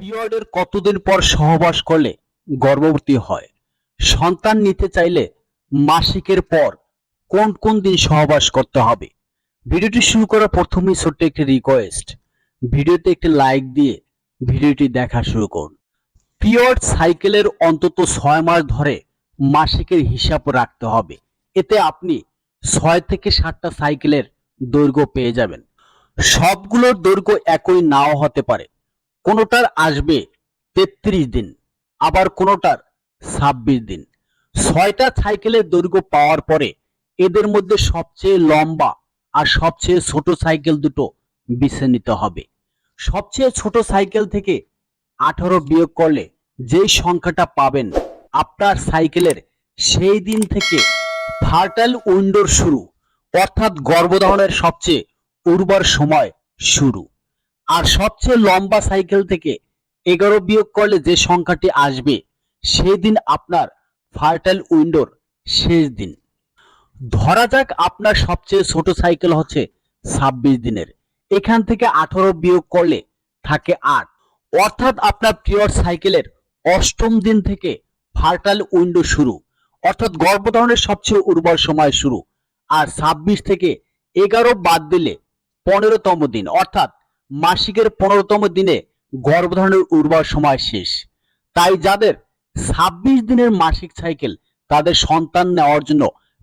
পিরিয়ডের কতদিন পর সহবাস করলে গর্ভবতী হয়? সন্তান নিতে চাইলে মাসিকের পর কোন কোন দিন সহবাস করতে হবে? ভিডিওটি শুরু করার প্রথমেই ছোট্ট একটি রিকোয়েস্ট ভিডিওতে একটি লাইক দিয়ে ভিডিওটি দেখা শুরু করুন। পিরিয়ড সাইকেলের অন্তত ছয় মাস ধরে মাসিকের হিসাব রাখতে হবে। এতে আপনি ছয় থেকে সাতটা সাইকেলের দৈর্ঘ্য পেয়ে যাবেন। সবগুলোর দৈর্ঘ্য একই নাও হতে পারে। কোনোটার আসবে তেত্রিশ দিন, আবার কোনোটার ছাব্বিশ দিন। ছয়টা সাইকেলের দৈর্ঘ্য পাওয়ার পরে এদের মধ্যে সবচেয়ে লম্বা আর সবচেয়ে ছোট সাইকেল দুটো বেছে নিতে হবে। সবচেয়ে ছোট সাইকেল থেকে আঠারো বিয়োগ করলে যেই সংখ্যাটা পাবেন আপনার সাইকেলের সেই দিন থেকে ফার্টাইল উইন্ডোর শুরু, অর্থাৎ গর্ভধারণের সবচেয়ে উর্বর সময় শুরু। আর সবচেয়ে লম্বা সাইকেল থেকে এগারো বিয়োগ করলে যে সংখ্যাটি আসবে সেই দিন আপনার ফার্টাইল উইন্ডোর শেষ দিন। ধরা যাক আপনার সবচেয়ে ছোট সাইকেল হচ্ছে ছাব্বিশ দিনের। এখান থেকে আঠারো বিয়োগ করলে থাকে আট। অর্থাৎ আপনার পিরিয়ড সাইকেলের অষ্টম দিন থেকে ফার্টাইল উইন্ডো শুরু। অর্থাৎ গর্ভধারণের সবচেয়ে উর্বর সময় শুরু। আর ছাব্বিশ থেকে এগারো বাদ দিলে পনেরোতম দিন। অর্থাৎ মাসিকের পনেরোতম দিনে গর্ভধারণের উর্বর সময় শেষ। তাই যাদের ছাব্বিশ দিনের মাসিক সাইকেল তাদের সন্তান নেওয়ার জন্য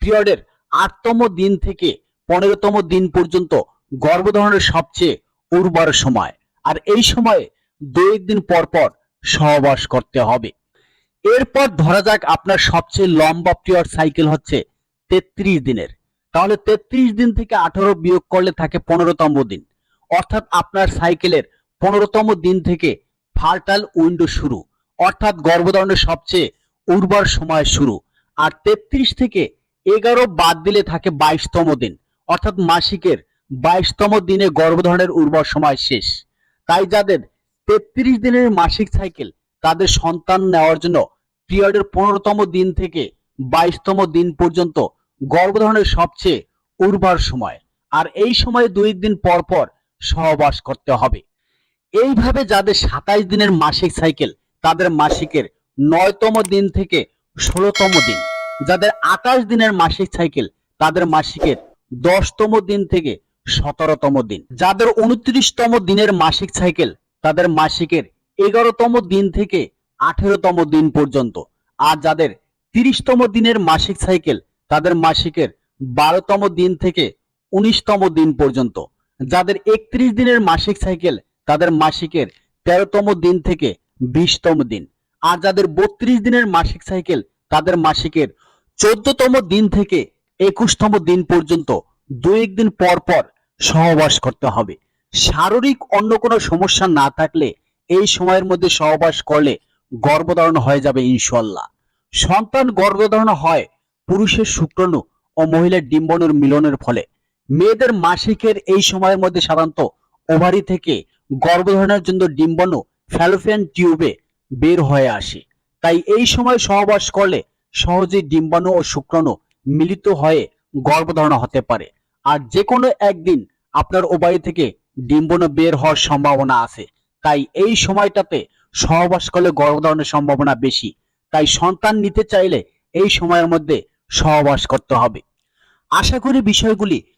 পিরিয়ডের আটতম দিন থেকে পনেরোতম দিন পর্যন্ত গর্ভধারণের সবচেয়ে উর্বর সময়। আর এই সময়ে দুই দিন পর পর সহবাস করতে হবে। এরপর ধরা যাক আপনার সবচেয়ে লম্বা পিরিয়ড সাইকেল হচ্ছে তেত্রিশ দিনের। তাহলে তেত্রিশ দিন থেকে আঠারো বিয়োগ করলে থাকে পনেরোতম দিন। অর্থাৎ আপনার সাইকেলের পনেরোতম দিন থেকে ফার্টাল উইন্ডো শুরু, অর্থাৎ গর্ভধারণের সবচেয়ে উর্বর সময় শুরু। আর তেত্রিশ থেকে এগারো বাদ দিলে থাকে বাইশতম দিন, অর্থাৎ মাসিকের বাইশতম দিনে গর্ভধারণের উর্বর সময় শেষ। তাই যাদের তেত্রিশ দিনের মাসিক সাইকেল তাদের সন্তান নেওয়ার জন্য পিরিয়ডের পনেরোতম দিন থেকে বাইশতম দিন পর্যন্ত গর্ভধারণের সবচেয়ে উর্বর সময়। আর এই সময়ে দুই দিন পর পর সহবাস করতে হবে। এইভাবে যাদের সাতাইশ দিনের মাসিক সাইকেল তাদের মাসিকের নয়তম দিন থেকে ষোলোতম দিন, যাদের আঠাশ দিনের মাসিক সাইকেল তাদের মাসিকের দশতম দিন থেকে সতেরোতম দিন। যাদের উনত্রিশতম দিনের মাসিক সাইকেল তাদের মাসিকের এগারোতম দিন থেকে আঠেরোতম দিন পর্যন্ত। আর যাদের তিরিশতম দিনের মাসিক সাইকেল তাদের মাসিকের বারোতম দিন থেকে উনিশতম দিন পর্যন্ত। যাদের একত্রিশ দিনের মাসিক সাইকেল তাদের মাসিকের তেরোতম দিন থেকে বিশতম দিন। আর যাদের বত্রিশ দিনের মাসিক সাইকেল তাদের মাসিকের চোদ্দতম দিন থেকে একুশতম দিন পর্যন্ত দুই একদিন পর পর সহবাস করতে হবে। শারীরিক অন্য কোনো সমস্যা না থাকলে এই সময়ের মধ্যে সহবাস করলে গর্ভধারণ হয়ে যাবে ইনশাল্লাহ সন্তান গর্ভধারণ হয় পুরুষের শুক্রাণু ও মহিলার ডিম্বনের মিলনের ফলে। মেয়েদের মাসিকের এই সময়ের মধ্যে সাধারণত ওভারি থেকে গর্ভধারণের জন্য ডিম্বাণু, ফ্যালোপিয়ান টিউবে বের হয়ে আসে। তাই এই সময় সহবাস করলে সহজেই ডিম্বাণু ও শুক্রাণু মিলিত হয়ে গর্ভধারণ হতে পারে। আর যে কোনো একদিন আপনার ওভারি থেকে ডিম্বাণু বের হওয়ার সম্ভাবনা আছে। তাই এই সময়টাতে সহবাস করলে গর্ভধারণের সম্ভাবনা বেশি। তাই সন্তান নিতে চাইলে এই সময়ের মধ্যে সহবাস করতে হবে। আশা করি বিষয়গুলি